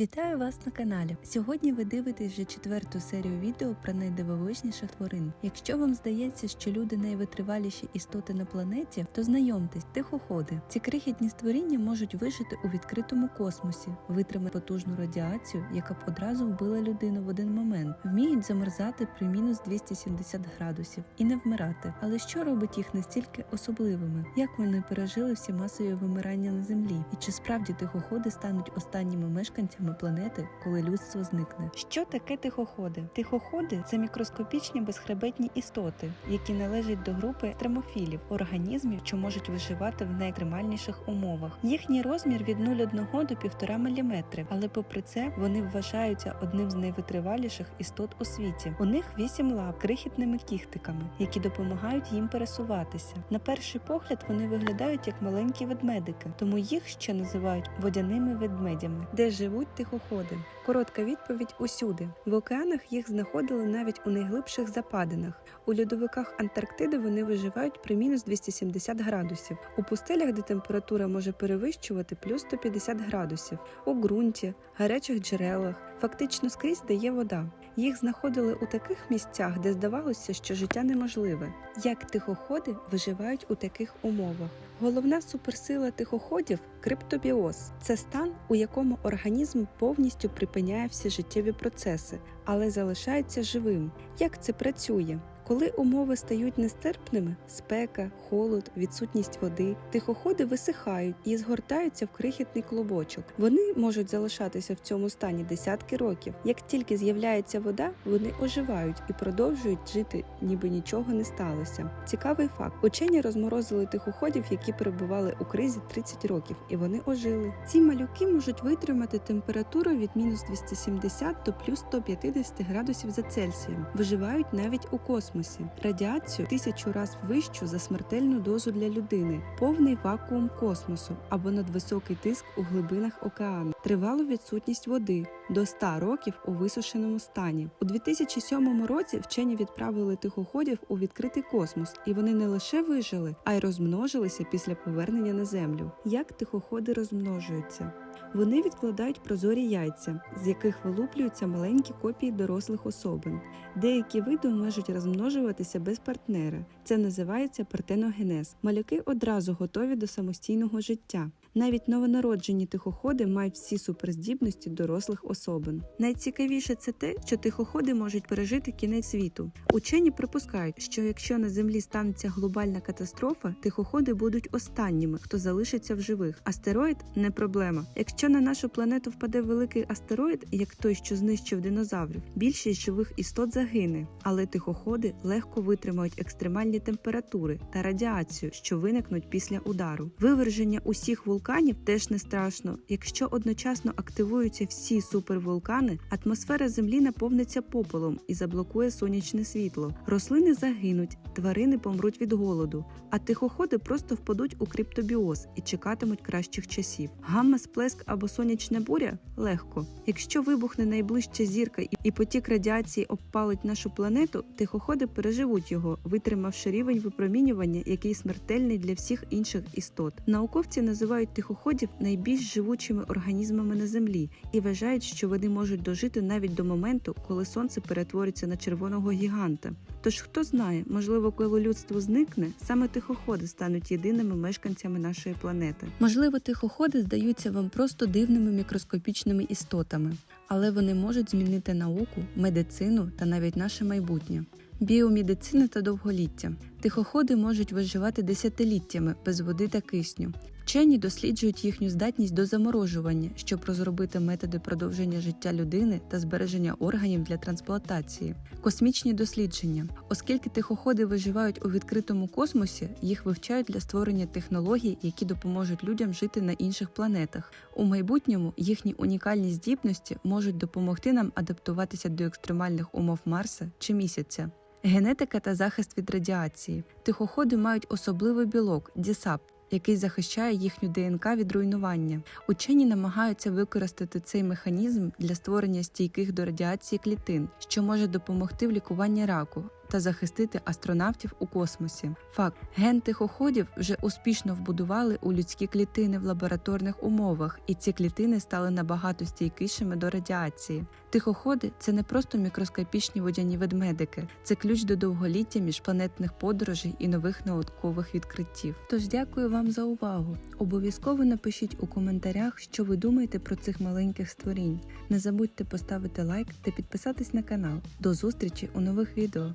Вітаю вас на каналі. Сьогодні ви дивитесь вже четверту серію відео про найдивовижніших тварин. Якщо вам здається, що люди найвитриваліші істоти на планеті, то знайомтесь, тихоходи. Ці крихітні створіння можуть вижити у відкритому космосі, витримати потужну радіацію, яка б одразу вбила людину в один момент, вміють замерзати при мінус 270 градусів і не вмирати. Але що робить їх настільки особливими? Як вони пережили всі масові вимирання на землі? І чи справді тихоходи стануть останніми мешканцями планети, коли людство зникне? Що таке тихоходи? Тихоходи це мікроскопічні безхребетні істоти, які належать до групи тремофілів, організмів, що можуть виживати в найекстремальніших умовах. Їхній розмір від 0,1 до 1,5 мм, але попри це вони вважаються одним з найвитриваліших істот у світі. У них вісім лап крихітними кіхтиками, які допомагають їм пересуватися. На перший погляд вони виглядають як маленькі ведмедики, тому їх ще називають водяними ведмедями, де живуть тихоходи. Коротка відповідь усюди. В океанах їх знаходили навіть у найглибших западинах. У льодовиках Антарктиди вони виживають при мінус 270 градусів. У пустелях, де температура може перевищувати плюс 150 градусів, у ґрунті, гарячих джерелах, фактично скрізь де є вода. Їх знаходили у таких місцях, де здавалося, що життя неможливе. Як тихоходи виживають у таких умовах? Головна суперсила тихоходів криптобіоз. Це стан, у якому організм повністю припиняє всі життєві процеси, але залишається живим. Як це працює? Коли умови стають нестерпними спека, холод, відсутність води, тихоходи висихають і згортаються в крихітний клубочок. Вони можуть залишатися в цьому стані десятки років. Як тільки з'являється вода, вони оживають і продовжують жити, ніби нічого не сталося. Цікавий факт: учені розморозили тихоходів, які перебували у кризі 30 років, і вони ожили. Ці малюки можуть витримати температуру від мінус 270 до плюс 150 градусів за Цельсієм. Виживають навіть у космосі. Радіацію тисячу раз вищу за смертельну дозу для людини, повний вакуум космосу або надвисокий тиск у глибинах океану, тривалу відсутність води до 100 років у висушеному стані. У 2007 році вчені відправили тихоходів у відкритий космос, і вони не лише вижили, а й розмножилися після повернення на землю. Як тихоходи розмножуються? Вони відкладають прозорі яйця, з яких вилуплюються маленькі копії дорослих особин. Деякі види можуть розмножуватися без партнера. Це називається партеногенез. Малюки одразу готові до самостійного життя. Навіть новонароджені тихоходи мають всі суперздібності дорослих особин. Найцікавіше це те, що тихоходи можуть пережити кінець світу. Учені припускають, що якщо на землі станеться глобальна катастрофа, тихоходи будуть останніми, хто залишиться в живих. Астероїд не проблема. Якщо на нашу планету впаде великий астероїд, як той, що знищив динозаврів, більшість живих істот загине, але тихоходи легко витримають екстремальні температури та радіацію, що виникнуть після удару. Виверження усіх вулканів теж не страшно. Якщо одночасно активуються всі супервулкани, атмосфера Землі наповниться попелом і заблокує сонячне світло. Рослини загинуть, тварини помруть від голоду, а тихоходи просто впадуть у криптобіоз і чекатимуть кращих часів. Гамма-сплеск або сонячна буря легко. Якщо вибухне найближча зірка і потік радіації обпалить нашу планету, тихоходи переживуть його, витримавши рівень випромінювання, який смертельний для всіх інших істот. Науковці називають тихоходів найбільш живучими організмами на землі і вважають, що вони можуть дожити навіть до моменту, коли сонце перетвориться на червоного гіганта. Тож хто знає, можливо, коли людство зникне, саме тихоходи стануть єдиними мешканцями нашої планети. Можливо, тихоходи здаються вам просто дивними мікроскопічними істотами, але вони можуть змінити науку, медицину та навіть наше майбутнє. Біомедицина та довголіття. Тихоходи можуть виживати десятиліттями без води та кисню. Вчені досліджують їхню здатність до заморожування, щоб розробити методи продовження життя людини та збереження органів для трансплантації. Космічні дослідження, оскільки тихоходи виживають у відкритому космосі, їх вивчають для створення технологій, які допоможуть людям жити на інших планетах. У майбутньому їхні унікальні здібності можуть допомогти нам адаптуватися до екстремальних умов Марса чи місяця. Генетика та захист від радіації. Тихоходи мають особливий білок дісап, який захищає їхню ДНК від руйнування. Учені намагаються використати цей механізм для створення стійких до радіації клітин, що може допомогти в лікуванні раку та захистити астронавтів у космосі. Факт: ген тихоходів вже успішно вбудували у людські клітини в лабораторних умовах, і ці клітини стали набагато стійкішими до радіації. Тихоходи це не просто мікроскопічні водяні ведмедики, це ключ до довголіття міжпланетних подорожей і нових наукових відкриттів. Тож дякую вам за увагу. Обов'язково напишіть у коментарях, що ви думаєте про цих маленьких створінь. Не забудьте поставити лайк та підписатись на канал. До зустрічі у нових відео.